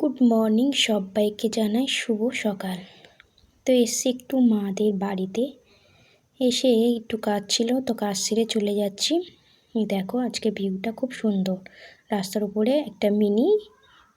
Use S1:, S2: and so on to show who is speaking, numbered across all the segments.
S1: Good morning সবাইকে জানাই শুভ সকাল। তো এসছি একটু মাদের বাড়িতে। এসে একটু কাজ ছিল, তো কাজ সেরে চলে যাচ্ছি। দেখো আজকে ভিউটা খুব সুন্দর। রাস্তার উপরে একটা মিনি,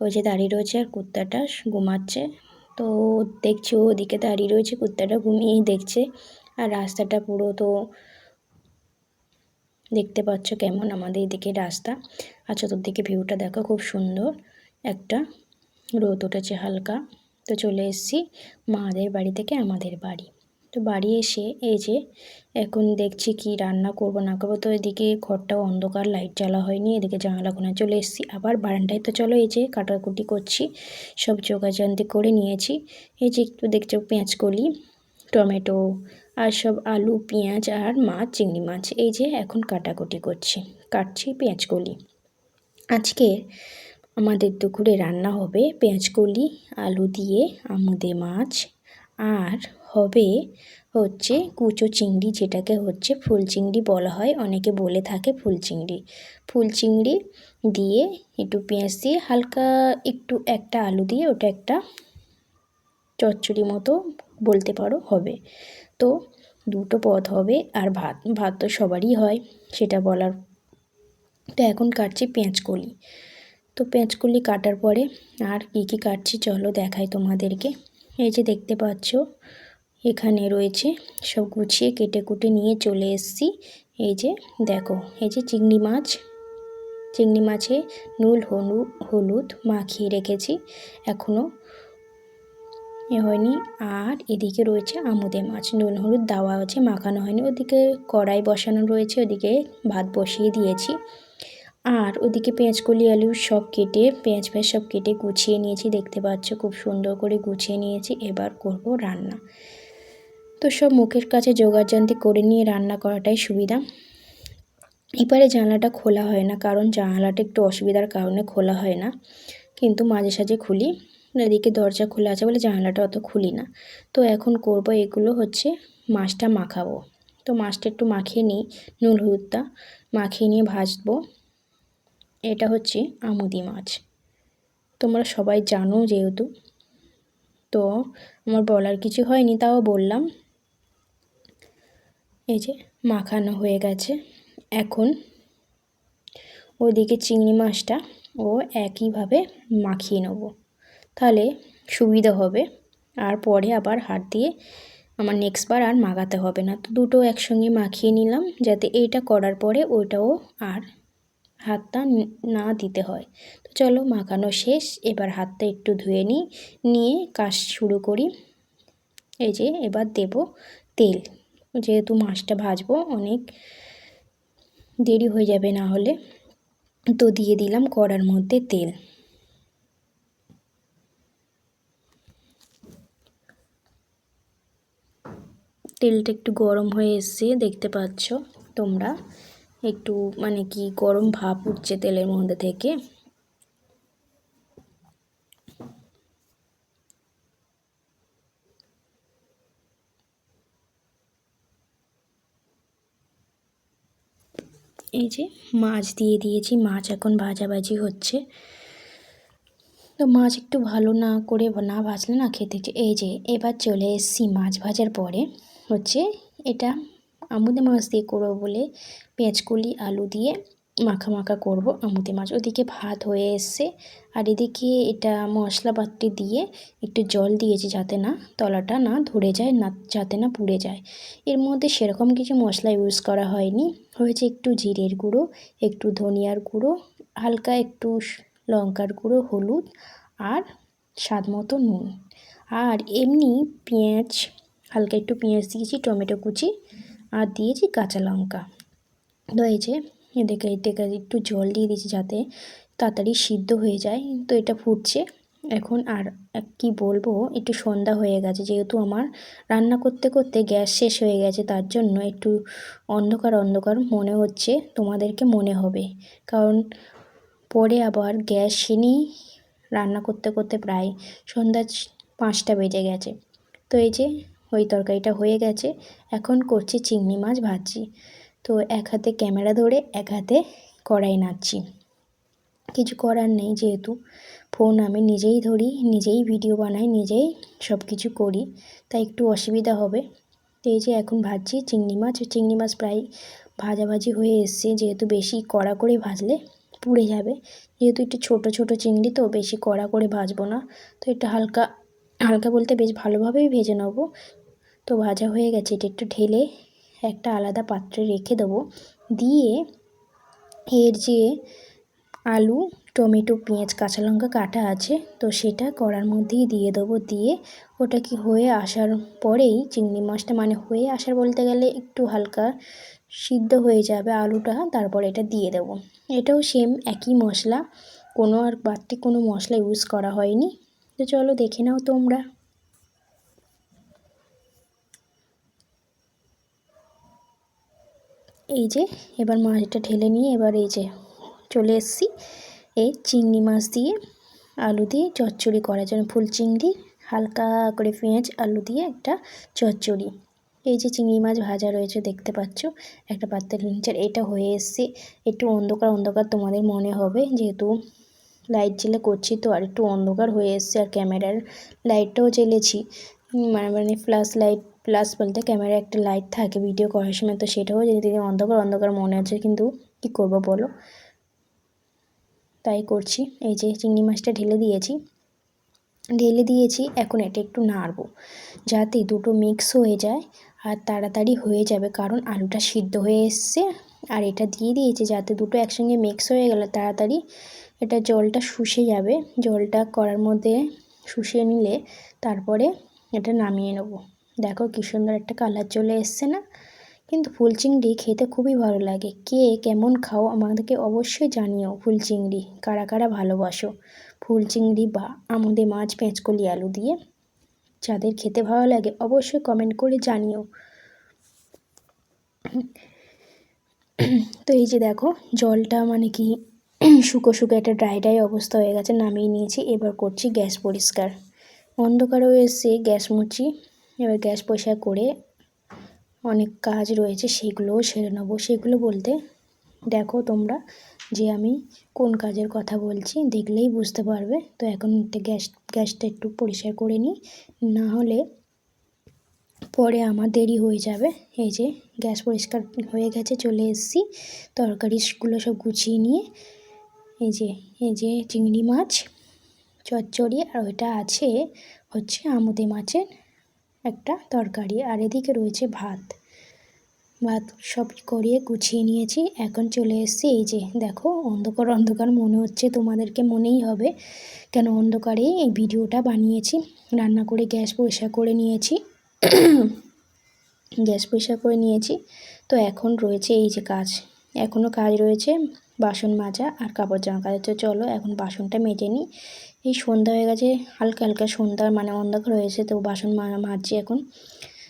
S1: ওই যে দাঁড়িয়ে রয়েছে আর কুত্তাটা ঘুমাচ্ছে। তো দেখছি ওদিকে দাঁড়িয়ে রয়েছে, কুত্তাটা ঘুমিয়েই দেখছে। আর রাস্তাটা পুরো তো দেখতে পাচ্ছ কেমন আমাদের এদিকে রাস্তা। আর চতুর্দিকে ভিউটা দেখো খুব সুন্দর একটা। রোদ উঠেছে হালকা। তো চলে এসেছি মাদের বাড়ি থেকে আমাদের বাড়ি। তো বাড়ি এসে এই যে এখন দেখছি কি রান্না করব না করব। তো এদিকে ঘরটাও অন্ধকার লাইট জ্বালা হয়নি, এদিকে জানালা কোনা চলে এসেছি। আবার বারান্দায় তো চলো এই যে কাটাকুটি করছি, সব যোগাযান্তি করে নিয়েছি। এই যে একটু দেখছ পেঁয়াজ কলি, টমেটো আর সব আলু, পেঁয়াজ আর মাছ, চিংড়ি মাছ। এই যে এখন কাটাকুটি করছি, কাটছি পেঁয়াজ কলি। আজকে আমাদের দুপুরে রান্না হবে পেঁয়াজকলি, আলু দিয়ে আমুদে মাছ। আর হবে হচ্ছে কুচো চিংড়ি, যেটাকে হচ্ছে ফুল চিংড়ি বলা হয়। অনেকে বলে থাকে ফুল চিংড়ি ফুল চিংড়ি দিয়ে একটু পেঁয়াজ দিয়ে হালকা একটু একটা আলু দিয়ে ওটা একটা চচ্চড়ি মতো বলতে পারো হবে। তো দুটো পদ হবে আর ভাত। ভাত তো সবারই হয়, সেটা বলার। তো এখন কাটছি পেঁয়াজ কলি তো পেঁচকুলি কাটার পরে আর কী কী কাটছি চলো দেখাই তোমাদেরকে। এই যে দেখতে পাচ্ছ, এখানে রয়েছে সব গুছিয়ে কেটে কুটে নিয়ে চলে এসছি। এই যে দেখো, এই যে চিংড়ি মাছ। চিংড়ি মাছে নুল হলু, হলুদ মাখিয়ে রেখেছি এখনও এ হয়নি। আর এদিকে রয়েছে আমুদে মাছ। নুন, হলুদ দেওয়া আছে, মাখানো হয়নি। ওদিকে কড়াই বসানো রয়েছে, ওদিকে ভাত বসিয়ে দিয়েছি। আর ওদিকে পেঁয়াজ কলি, আলু সব কেটে, পেঁয়াজ ফেঁয়াজ সব কেটে গুছিয়ে নিয়েছি। দেখতে পাচ্ছ খুব সুন্দর করে গুছিয়ে নিয়েছি। এবার করব রান্না। তো সব মুখের কাছে যোগাযান্তি করে নিয়ে রান্না করাটাই সুবিধা। এবারে জানলাটা খোলা হয় না, কারণ জানলাটা একটু অসুবিধার কারণে খোলা হয় না। কিন্তু মাঝে সাঝে খুলি। এদিকে দরজা খোলা আছে বলে জানলাটা অত খুলি না। তো এখন করব এগুলো হচ্ছে মাছটা মাখাবো। তো মাছটা একটু মাখিয়ে নিই, নুন, হলুদটা মাখিয়ে নিয়ে ভাজবো। এটা হচ্ছে আমুদি মাছ। তোমরা সবাই জানো যেহেতু। তো আমার বলার কিছু হয়নি, তাও বললাম। এই যে মাখানো হয়ে গেছে। এখন ওদিকে চিংড়ি মাছটা ও একইভাবে মাখিয়ে নেব। তাহলে সুবিধা হবে। আর পরে আবার হাত দিয়ে আমার নেক্সট বার আর মাখাতে হবে না। তো দুটো একসঙ্গে মাখিয়ে নিলাম, যাতে এইটা করার পরে ওইটাও আর হাতটা না দিতে হয়। তো চলো মাখানো শেষ, এবার হাতটা একটু ধুয়ে নিই, নিয়ে কাজ শুরু করি। এই যে এবার দেব তেল। যেহেতু মাছটা ভাজবো, অনেক দেরি হয়ে যাবে না হলে। তো দিয়ে দিলাম কড়ার মধ্যে তেল। তেলটা একটু গরম হয়ে এসছে, দেখতে পাচ্ছ তোমরা। একটু মানে কি গরম ভাপ উঠছে তেলের মধ্যে থেকে। এই যে মাছ দিয়ে দিয়েছি, মাছ এখন ভাজাভাজি হচ্ছে। তো মাছ একটু ভালো না করে না ভাজলে না খেতে এই যে এবার চলে এসছি মাছ ভাজার পরে। হচ্ছে এটা আমুদে মাছ দিয়ে করব বলে পেঁয়াজকলি আলু দিয়ে মাখা মাখা করব আমুদে মাছ। ওদিকে ভাত হয়ে এসছে আর এদিকে এটা মশলাপাতি দিয়ে একটু জল দিয়েছি যাতে না তলাটা না ধরে যায়, না যাতে না পুড়ে যায়। এর মধ্যে সেরকম কিছু মশলা ইউজ করা হয়নি। হয়েছে একটু জিরের গুঁড়ো, একটু ধনিয়ার গুঁড়ো, হালকা একটু লঙ্কার গুঁড়ো, হলুদ আর স্বাদ মতো নুন। আর এমনি পেঁয়াজ, হালকা একটু পেঁয়াজ দিয়েছি, টমেটো কুচি আর দিয়েছি কাঁচা লঙ্কা। তো এই যে এদিকে এটাকে একটু জল দিয়ে দিয়েছি যাতে তাড়াতাড়ি সিদ্ধ হয়ে যায়। তো এটা ফুটছে। এখন আর কি বলব, একটু সন্ধ্যা হয়ে গেছে। যেহেতু আমার রান্না করতে করতে গ্যাস শেষ হয়ে গেছে, তার জন্য একটু অন্ধকার অন্ধকার মনে হচ্ছে। তোমাদেরকে মনে হবে। কারণ পরে আবার গ্যাস সেনেই রান্না করতে করতে প্রায় সন্ধ্যা পাঁচটা বেজে গেছে। তো এই যে ওই তরকারিটা হয়ে গেছে, এখন করছি চিংড়ি মাছ ভাজছি তো এক হাতে ক্যামেরা ধরে, এক হাতে কড়াই নাড়ছি। কিছু করার নেই যেহেতু, ফোন আমি নিজেই ধরি, নিজেই ভিডিও বানাই, নিজেই সব কিছু করি, তাই একটু অসুবিধা হবে। তো এই যে এখন ভাজছি চিংড়ি মাছ চিংড়ি মাছ প্রায় ভাজাভাজি হয়ে এসছে, যেহেতু বেশি কড়া করে ভাজলে পুড়ে যাবে। যেহেতু একটু ছোট ছোট চিংড়ি তো বেশি কড়া করে ভাজবো না, তো একটু হালকা হালকা বলতে বেশ ভালোভাবেই ভেজে নেব। তো ভাজা হয়ে গেছে, এটা একটু ঢেলে একটা আলাদা পাত্রে রেখে দেবো। দিয়ে এর যে আলু, টমেটো, পেঁয়াজ, কাঁচা লঙ্কা কাটা আছে, তো সেটা কড়ার মধ্যেই দিয়ে দেবো। দিয়ে ওটা কি হয়ে আসার পরেই চিংড়ি মাছটা মানে হয়ে আসার বলতে গেলে একটু হালকা সিদ্ধ হয়ে যাবে আলুটা, তারপর এটা দিয়ে দেবো। এটাও সেম একই মশলা, কোনো আর বাড়তি কোনো মশলা ইউজ করা হয়নি। তো চলো দেখে নাও তোমরা। এই যে, এবার মাছটা ঢেলে নিয়ে এবার এই যে চলে এসছি। এই চিংড়ি মাছ দিয়ে আলু দিয়ে চচ্চড়ি করার জন্য, ফুল চিংড়ি, হালকা করে পেঁয়াজ, আলু দিয়ে একটা চচ্চড়ি। এই যে চিংড়ি মাছ ভাজা রয়েছে, দেখতে পাচ্ছ? একটা পাত্রের নিচের এটা হয়ে এসছে। একটু অন্ধকার অন্ধকার তোমাদের মনে হবে, যেহেতু লাইট জেলে করছি তো, আর একটু অন্ধকার হয়ে এসছে, আর ক্যামেরার লাইটটাও জ্বেলেছি। মানে মানে ফ্ল্যাশ লাইট প্লাস বলতে ক্যামেরায় একটা লাইট থাকে ভিডিও করার সময়, তো সেটাও যদি অন্ধকার অন্ধকার মনে হচ্ছে কিন্তু কি করব বলো? তাই করছি। এই যে চিংড়ি মাছটা ঢেলে দিয়েছি। ঢেলে দিয়েছি, এখন এটা একটু নাড়বো, যাতে দুটো মিক্স হয়ে যায় আর তাড়াতাড়ি হয়ে যাবে, কারণ আলুটা সিদ্ধ হয়ে এসছে। আর এটা দিয়ে দিয়েছি যাতে দুটো একসঙ্গে মিক্স হয়ে গেলে তাড়াতাড়ি এটা জলটা শুষে যাবে। জলটা করার মধ্যে শুষিয়ে নিলে তারপরে এটা নামিয়ে নেব। দেখো কী সুন্দর একটা কালার চলে এসছে না? কিন্তু ফুল চিংড়ি খেতে খুবই ভালো লাগে। কে কেমন খাও আমাদেরকে অবশ্যই জানিও। ফুল চিংড়ি কারা কারা ভালোবাসো? ফুল চিংড়ি বা আমাদের মাছ, পেঁচকলি, আলু দিয়ে যাদের খেতে ভালো লাগে অবশ্যই কমেন্ট করে জানিও। তো এই যে দেখো, জলটা মানে কি শুকো শুকো একটা ড্রাই ড্রাই অবস্থা হয়ে গেছে, নামিয়ে নিয়েছি। এবার করছি গ্যাস পরিষ্কার। অন্ধকারও এসে গ্যাস মুছি। এবার গ্যাস পরিষ্কার করে অনেক কাজ রয়েছে, সেগুলোও সেরে নেব। সেগুলো বলতে দেখো তোমরা যে আমি কোন কাজের কথা বলছি, দেখলেই বুঝতে পারবে। তো এখন গ্যাস, গ্যাসটা একটু পরিষ্কার করে নিই। না হলে পরে আমার দেরি হয়ে যাবে। এই যে গ্যাস পরিষ্কার হয়ে গেছে, চলে এসেছি। তরকারিগুলো সব গুছিয়ে নিয়ে, এই যে এই যে চিংড়ি মাছ, চচ্চড়ি, আর ওইটা আছে হচ্ছে আমুদে মাছের। একটা তরকারি আর এদিকে রয়েছে ভাত। ভাত সব করিয়ে গুছিয়ে নিয়েছি। এখন চলে এসেছি এই যে, দেখো, অন্ধকার অন্ধকার মনে হচ্ছে, তোমাদেরকে মনেই হবে কেন অন্ধকারে এই ভিডিওটা বানিয়েছি। রান্না করে গ্যাস পরিষ্কার করে নিয়েছি। গ্যাস পরিষ্কার করে নিয়েছি। তো এখন রয়েছে এই যে কাজ। এখনও কাজ রয়েছে। বাসন মাজা আর কাপড় জামা কাজ তো চলো, এখন বাসনটা মেজে নিই। এই সন্ধ্যা হয়ে গেছে, হালকা হালকা সন্ধ্যার মানে অন্ধকার হয়েছে তো বাসন মাজছি এখন।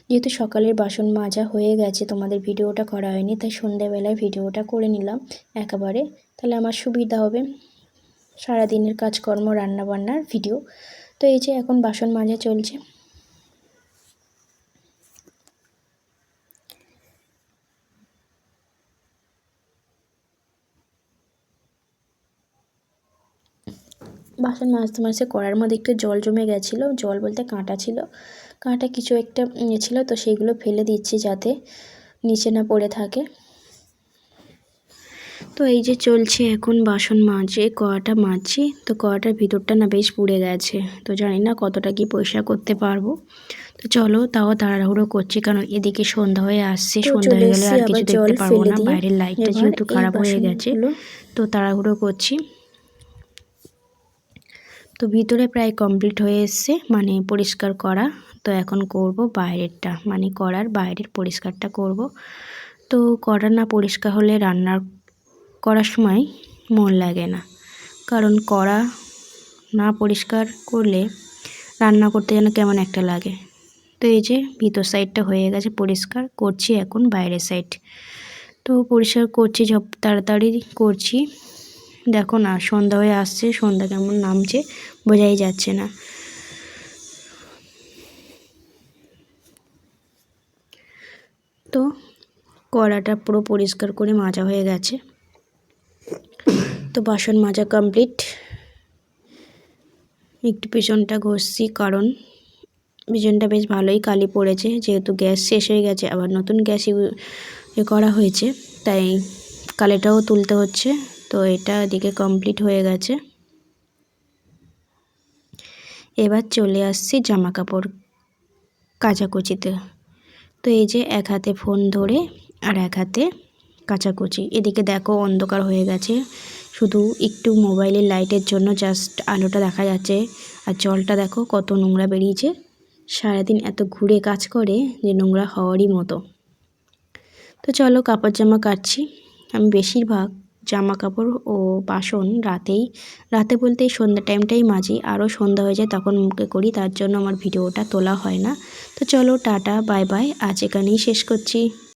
S1: যেহেতু সকালের বাসন মাজা হয়ে গেছে, তোমাদের ভিডিওটা করা হয়নি, তাই সন্ধ্যাবেলায় ভিডিওটা করে নিলাম একেবারে। তাহলে আমার সুবিধা হবে সারাদিনের কাজকর্ম, রান্নাবান্নার ভিডিও। তো এই যে এখন বাসন মাজা চলছে। বাসন মাজতে মাজতে কড়ার মধ্যে একটু জল জমে গেছিল। জল বলতে কাঁটা ছিল। কাঁটা কিছু একটা ইয়ে ছিল তো সেইগুলো ফেলে দিচ্ছি যাতে নিচে না পড়ে থাকে। তো এই যে চলছে এখন বাসন মাজে কড়াটা মাজছি। তো কড়াটার ভিতরটা না বেশ পুড়ে গেছে। তো জানি না কতটা কি পয়সা করতে পারব। তো চলো তাও তাড়াহুড়ো করছি কারণ এদিকে সন্ধ্যা হয়ে আসছে। সন্ধ্যা হয়ে গেলে আর কিছু দেখতে পারব না। বাইরের লাইটটা যেহেতু খারাপ হয়ে গেছে তো তাড়াহুড়ো করছি। তো ভিতরে প্রায় কমপ্লিট হয়ে এসছে মানে পরিষ্কার করা। তো এখন করব বাইরেরটা মানে করার বাইরের পরিষ্কারটা করব। তো করা না পরিষ্কার হলে রান্নার করার সময় মন লাগে না। কারণ করা না পরিষ্কার করলে রান্না করতে যেন কেমন একটা লাগে। তো এই যে ভিতর সাইডটা হয়ে গেছে পরিষ্কার, করছি এখন বাইরের সাইড তো পরিষ্কার করছি সব তাড়াতাড়ি করছি। দেখো না, সন্ধ্যা হয়ে আসছে, সন্ধ্যা কেমন নামছে, বোঝাই যাচ্ছে না। তো কড়াটা পুরো পরিষ্কার করে মাজা হয়ে গেছে। তো বাসন মাজা কমপ্লিট একটু পিছনটা ঘষছি, কারণ পিছনটা বেশ ভালোই কালি পড়েছে, যেহেতু গ্যাস শেষ হয়ে গেছে, আবার নতুন গ্যাস এ করা হয়েছে, তাই কালিটাও তুলতে হচ্ছে। তো এটা এদিকে কমপ্লিট হয়ে গেছে। এবার চলে আসছি জামা কাপড় কাচাকুচিতে। তো এই যে এক হাতে ফোন ধরে আর এক হাতে কাচাকুচি। এদিকে দেখো অন্ধকার হয়ে গেছে। শুধু একটু মোবাইলের লাইটের জন্য জাস্ট আলোটা দেখা যাচ্ছে। আর জলটা দেখো কত নোংরা বেরিয়েছে। সারাদিন এত ঘুরে কাজ করে যে নোংরা হওয়ারই মতো। তো চলো কাপড় জামা কাটছি। আমি বেশিরভাগ জামা কাপড় ও বাসন রাতেই, রাতে বলতে সন্ধ্যা টাইমটাই মাজি। আরও সন্ধ্যা হয়ে যায়, তখন মুখে করি, তার জন্য আমার ভিডিওটা তোলা হয় না। তো চলো, টাটা বাই বাই আজ এখানেই শেষ করছি।